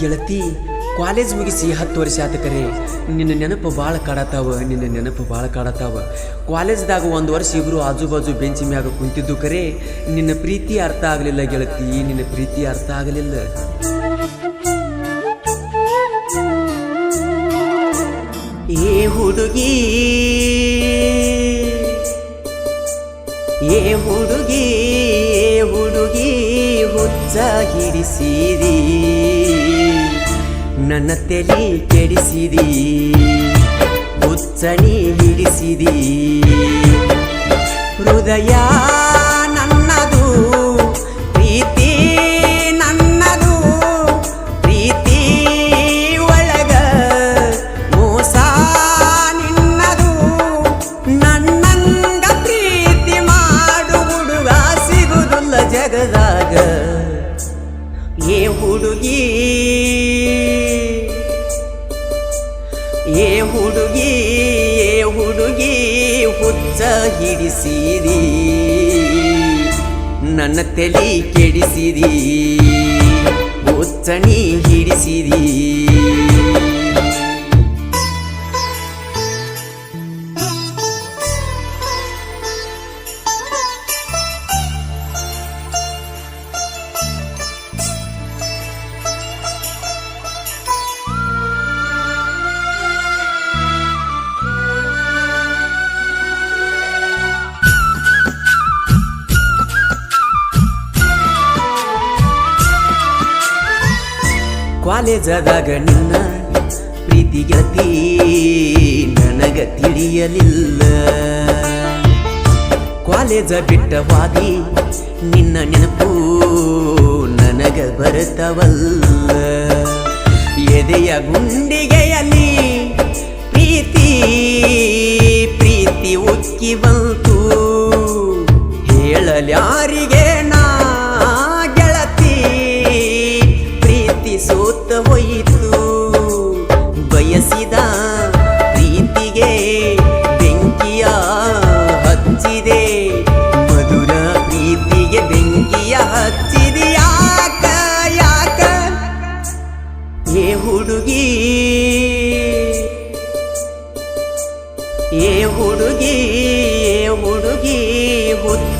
ಗೆಳತಿ, ಕಾಲೇಜ್ ಮುಗಿಸಿ ಹತ್ತು ವರ್ಷ ಆತ ಕರೆ, ನಿನ್ನ ನೆನಪು ಭಾಳ ಕಾಡತಾವ, ನಿನ್ನ ನೆನಪು ಭಾಳ ಕಾಡತಾವ. ಕಾಲೇಜ್ದಾಗ ಒಂದು ವರ್ಷ ಇಬ್ಬರು ಆಜು ಬಾಜು ಬೆಂಚಿ ಮ್ಯಾಗ ಕುಂತಿದ್ದು ಕರೆ, ನಿನ್ನ ಪ್ರೀತಿ ಅರ್ಥ ಆಗಲಿಲ್ಲ ಗೆಳತಿ, ನಿನ್ನ ಪ್ರೀತಿ ಅರ್ಥ ಆಗಲಿಲ್ಲ. ಏ ಹುಡುಗಿ ಏ ಹುಡುಗಿ ಹುಚ್ಚ ಹಿಡಿಸಿರಿ ನನ್ನ ತೆಲಿ ಕೆಡಿಸಿದಿ. ಹುಚ್ಚಣಿ ಹಿಡಿಸಿದಿ. ಹೃದಯ ನನ್ನದು, ಪ್ರೀತಿ ನನ್ನದು, ಪ್ರೀತಿ ಒಳಗ ಮೋಸ ನಿನ್ನದು. ನನ್ನಂಗ ಪ್ರೀತಿ ಮಾಡು, ಹುಡುಗ ಸಿಗುದುಲ್ಲ ಜಗದಾಗ. ಹುಡುಗಿ. ಏ ಹುಡುಗಿ ಏ ಹುಡುಗಿ ಹುಚ್ಚ ಹಿಡಿಸಿರಿ ನನ್ನ ತಲೆ ಕೆಡಿಸಿರಿ ಹುಚ್ಚಣಿ ಹಿಡಿಸಿದಿ. ಕಾಲೇಜದಾಗ ನಿನ್ನ ಪ್ರೀತಿ ಗೆಳತಿ ನನಗ ತಿಳಿಯಲಿಲ್ಲ. ಕಾಲೇಜ ಬಿಟ್ಟವಾದಿ ನಿನ್ನ ನೆನಪು ನನಗ ಬರುತ್ತವಲ್ಲ. ಎದೆಯ ಗುಂಡಿಗೆಯಲ್ಲಿ ಪ್ರೀತಿ ಪ್ರೀತಿ ಉಕ್ಕಿ ಬಂತು. ಹೇಳಲ್ಯಾರಿಗೆ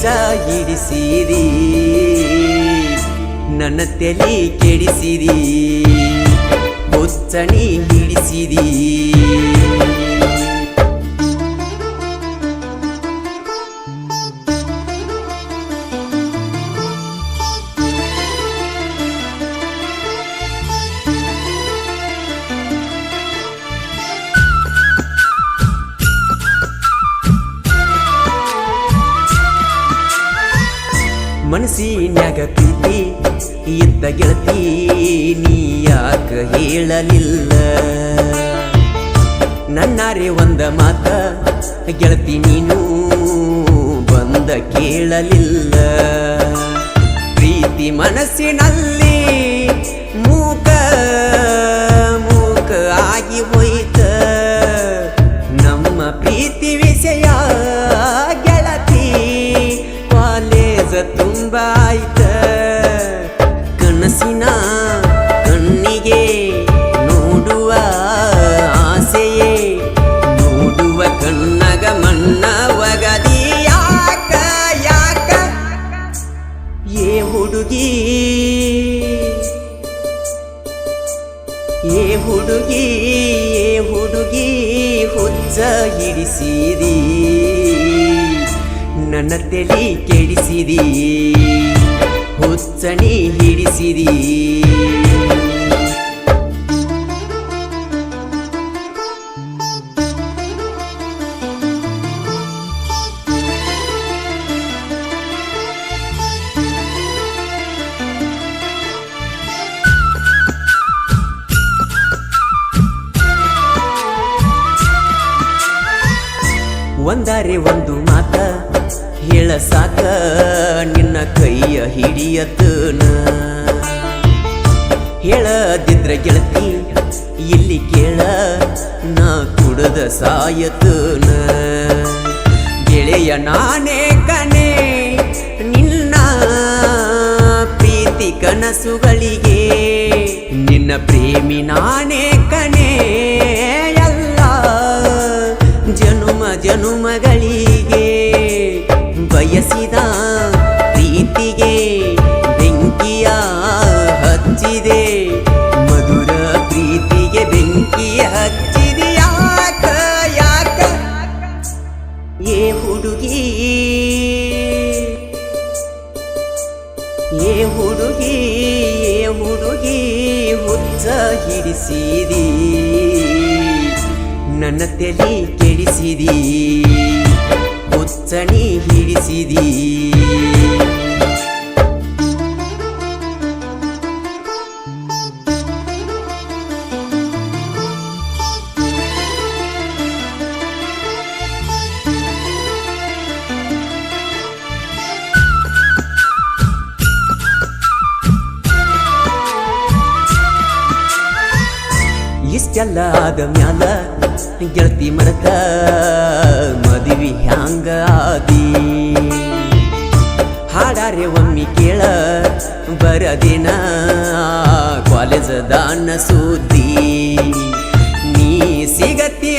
ಹುಚ್ಚ ಹಿಡಿಸಿದಿ ನನ್ನ ತಲೆ ಕೆಡಿಸಿರಿ. ಬೊಚ್ಚಣಿ ಹಿಡಿಸಿದಿ ಮನಸ್ಸಿನ್ಯಾಗ ಪ್ರೀತಿ ಇದ್ದ ಗೆಳತಿ, ನೀ ಯಾಕ ಹೇಳಲಿಲ್ಲ? ನನ್ನಾರೆ ಒಂದ ಮಾತ, ಗೆಳತಿ ನೀನು ಬಂದ ಕೇಳಲಿಲ್ಲ. ಪ್ರೀತಿ ಮನಸ್ಸಿನಲ್ಲಿ ಮೂಕ ಮೂಕ ಆಗಿ ಹುಡುಗಿ ಹುಡುಗಿ ಹುಚ್ಚ ಹಿಡಿಸಿರಿ ನನ್ನ ತಲೆ ಕೆಡಿಸಿದಿ. ಹುಚ್ಚಣಿ ಹಿಡಿಸಿದಿ. ಒಂದರೆ ಒಂದು ಮಾತ, ಹೇಳ ಸಾಕ, ನಿನ್ನ ಕೈಯ ಹಿಡಿಯತನ. ಹೇಳದಿದ್ರ ಗೆಳತಿ, ಇಲ್ಲಿ ಕೇಳ, ನಾ ಕುಡದ ಸಾಯತನ. ಗೆಳೆಯ ನಾನೇ ಕನೆ ನಿನ್ನ ಪ್ರೀತಿ ಕನಸುಗಳಿಗೆ. ನಿನ್ನ ಪ್ರೇಮಿ ನಾನೇ ಎಲ್ಲ ಜನುಮ ಮಗಳಿಗೆ ಬಯಸಿದ ಪ್ರೀತಿಗೆ ಬೆಂಕಿಯ ಹಚ್ಚಿದೆ. ಮಧುರ ಪ್ರೀತಿಗೆ ಬೆಂಕಿಯ ಹಚ್ಚಿದೆ. ಯಾಕ ಯಾಕ? ಏ ಹುಡುಗಿ ಏ ಹುಡುಗಿ ಏ ಹುಡುಗಿ ಹುಚ್ಚ ಹಿಡಿಸಿದಿ. ನನ್ನ ತಲೆ ಕೆಡಿಸಿದಿ ಹುಚ್ಚಣಿ ಹಿಡಿಸಿದಿ. ಇಷ್ಟೆಲ್ಲ ಆದ ಮ್ಯಾಲ ಗೆಳತಿ ಮರಕ ಮದುವೆ ಹ್ಯಾಂಗ ಆದಿ? ಹಾಡಾರೆ ಒಮ್ಮಿ ಕೇಳ ಬರದಿನ? ಕಾಲೇಜ್ ದಾನ ಸುದ್ದಿ ನೀ ಸಿಗತಿ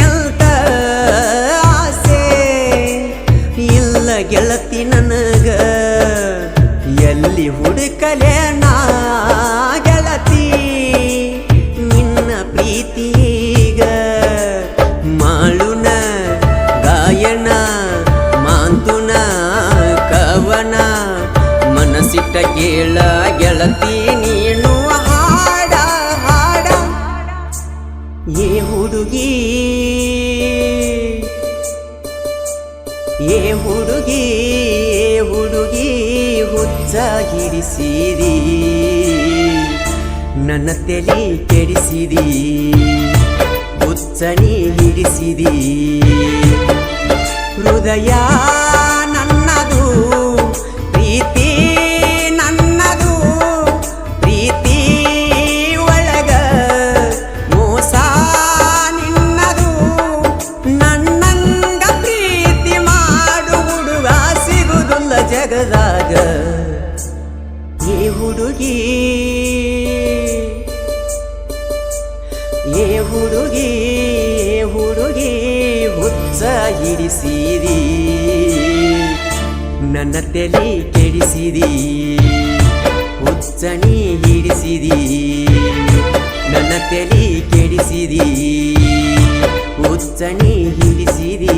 ಏ ಹುಡುಗಿ ಏ ಹುಡುಗಿ ಏ ಹುಡುಗಿ ಹುಚ್ಚ ಹಿಡಿಸಿರಿ ನನ್ನ ತೆಲಿ ಕೆಡಿಸಿದಿ, ಹುಚ್ಚಣಿ ಹಿಡಿಸಿದಿ. ಹೃದಯ ನನ್ನದು ಏ ಹುಡುಗಿ ಏ ಹುಡುಗಿ ಹುಚ್ಚ ಹಿಡಿಸಿದಿ ನನ್ನ ತಲೆ ಕೆಡಿಸಿದಿ ಹುಚ್ಚಣಿ ಹಿಡಿಸಿದಿ ನನ್ನ ತಲೆ ಕೆಡಿಸಿದಿ ಹುಚ್ಚಣಿ ಹಿಡಿಸಿದಿ